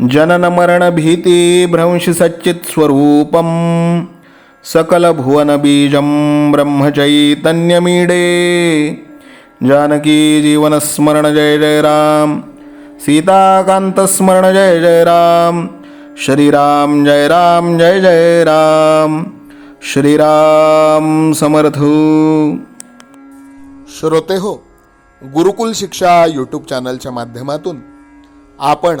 जननमरणभीतिभ्रंशसच्चित्स्वरूपं सकलभुवनबीजं ब्रह्मचैतन्यमीडे। जानकी जीवनस्मरण जय जय राम सीताकांतस्मरण जय जय राम श्रीराम जय राम जय जय राम श्रीराम समर्थ। श्रोते हो गुरुकुल शिक्षा यूट्यूब चॅनलच्या माध्यमातून आपण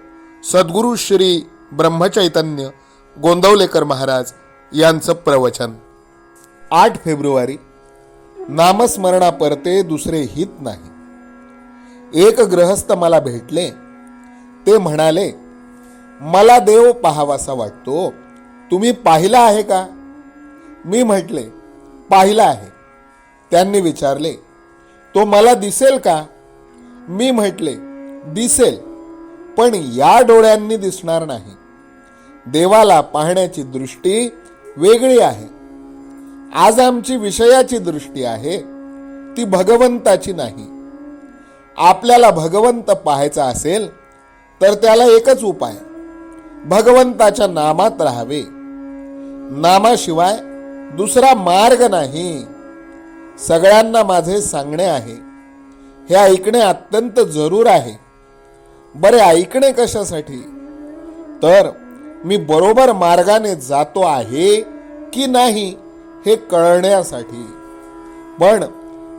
सद्गुरू श्री ब्रह्मचैतन्य गोंदवलेकर महाराज यांचं प्रवचन. आठ फेब्रुवारी नामस्मरणा परते दुसरे हित नाही. एक गृहस्थ मला भेटले. ते म्हणाले मला देव पाहावासा वाटतो. तुम्ही पाहिला आहे का? मी म्हटले पाहिला आहे. त्यांनी विचारले तो मला दिसेल का? मी म्हटले दिसेल. पण या डोळ्यांनी दिसणार नाही. देवाला पाहण्याची दृष्टी वेगळी आहे. आज आमची विषयाची दृष्टी आहे ती भगवंताची नाही. आपल्याला भगवंत पाहायचा असेल तर त्याला एकच उपाय भगवंताच्या नामात राहावे. नामाशिवाय दुसरा मार्ग नाही. सगळ्यांना माझे सांगणे आहे. हे ऐकणे अत्यंत जरूर आहे. बरे ऐकणे कशासाठी? तर मी बरोबर मार्गाने जातो आहे की नाही हे कळण्यासाठी. पण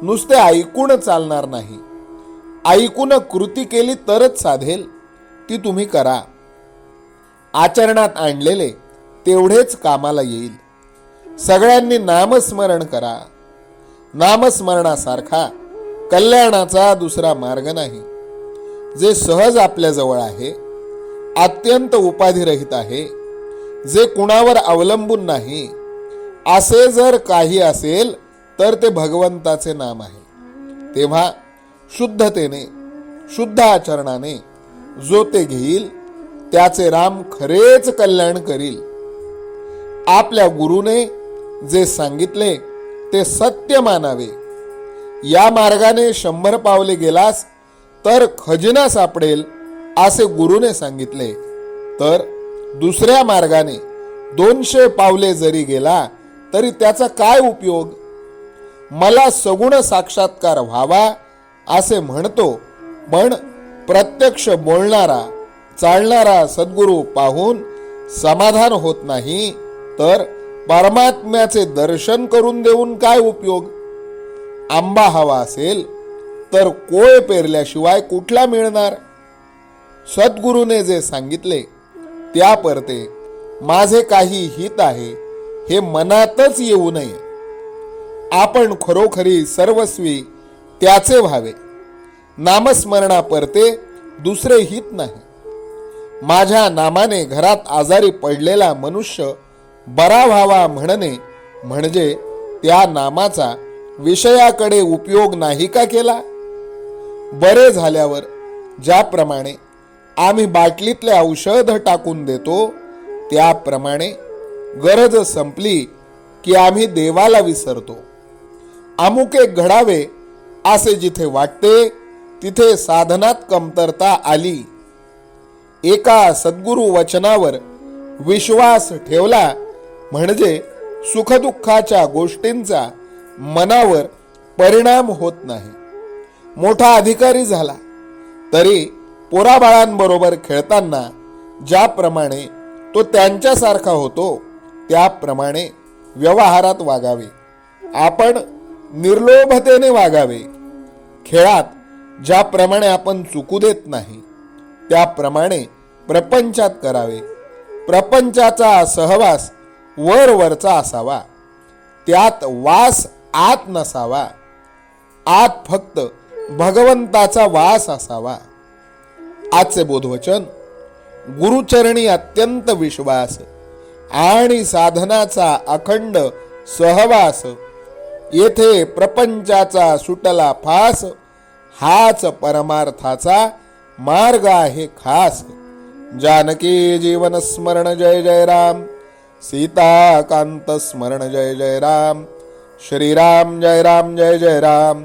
नुसते ऐकून चालणार नाही. ऐकून कृती केली तरच साधेल ती तुम्ही करा. आचरणात आणलेले तेवढेच कामाला येईल. सगळ्यांनी नामस्मरण करा. नामस्मरणासारखा कल्याणाचा दुसरा मार्ग नाही. जे सहज आपल्याजवळ आहे अत्यंत उपाधिरहित आहे जे कुणावर अवलंबून नाही असे जर काही असेल तर ते भगवंताचे नाम आहे. तेव्हा शुद्धतेने शुद्ध आचरणाने जो ते घेईल त्याचे राम खरेच कल्याण करील. आपल्या गुरुने जे सांगितले ते सत्य मानावे. या मार्गाने शंभर पावले गेलास तर खजिना सापडेल असे गुरुने सांगितले. तर दुसऱ्या मार्गाने दोनशे पावले जरी गेला तरी त्याचा काय उपयोग? मला सगुण साक्षात्कार व्हावा असे म्हणतो पण प्रत्यक्ष बोलणारा चालणारा सद्गुरू पाहून समाधान होत नाही तर परमात्म्याचे दर्शन करून देऊन काय उपयोग? आंबा हवा असेल तर कोय पेरल्याशिवाय कुठला मिळणार? सद्गुरूने जे सांगितले त्या परते माझे काही हित आहे हे मनातच येऊ नये. आपण खरोखरी सर्वस्वी त्याचे व्हावे. नामस्मरणा परते दुसरे हित नाही. माझ्या नामाने घरात आजारी पडलेला मनुष्य बरा व्हावा म्हणणे म्हणजे त्या नामाचा विषयाकडे उपयोग नाही का केला? बरे झाल्यावर ज्याप्रमाणे आम्ही बाटलीतले औषध टाकून देतो त्याप्रमाणे गरज संपली की आम्ही देवाला विसरतो. अमुक एक घडावे असे जिथे वाटते तिथे साधनात कमतरता आली. एका सद्गुरु वचनावर विश्वास ठेवला म्हणजे सुखदुःखाच्या गोष्टींचा मनावर परिणाम होत नाही. मोठा अधिकारी झाला. तरी पोराबाळांबरोबर खेळताना ज्याप्रमाणे तो त्यांच्यासारखा होतो त्याप्रमाणे व्यवहारात वागावे. आपण निर्लोभतेने वागावे. खेळात ज्याप्रमाणे आपण चुकू देत नाही त्याप्रमाणे प्रपंचात करावे. प्रपंचाचा सहवास वरवरचा असावा. त्यात वास आत नसावा. आत फक्त भगवंताचा वास असावा. आजचे बोधवचन गुरुचरणी अत्यंत विश्वास आणि साधनाचा अखंड सहवास येथे प्रपंचाचा सुटला फास हाच परमार्थाचा मार्ग आहे खास. जानकी जीवन स्मरण जय जय राम. सीताकांत स्मरण जय जय राम. श्रीराम जय राम जय जय राम.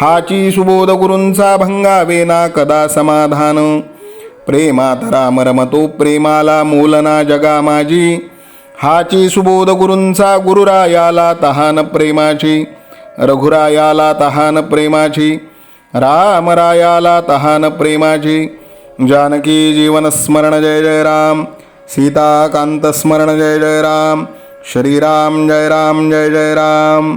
हाची सुबोध गुरूंचा भंगावे ना कदा समाधान. प्रेमात राम रमतो प्रेमाला मूलना जगा माझी हाची सुबोध गुरूंचा गुरुरायाला तहान प्रेमाची. रघुरायाला तहान प्रेमाची. रामरायाला तहान प्रेमाची. जानकी जीवन स्मरण जय जय राम. सीताकांत स्मरण जय जय राम. श्रीराम जय राम जय जय राम.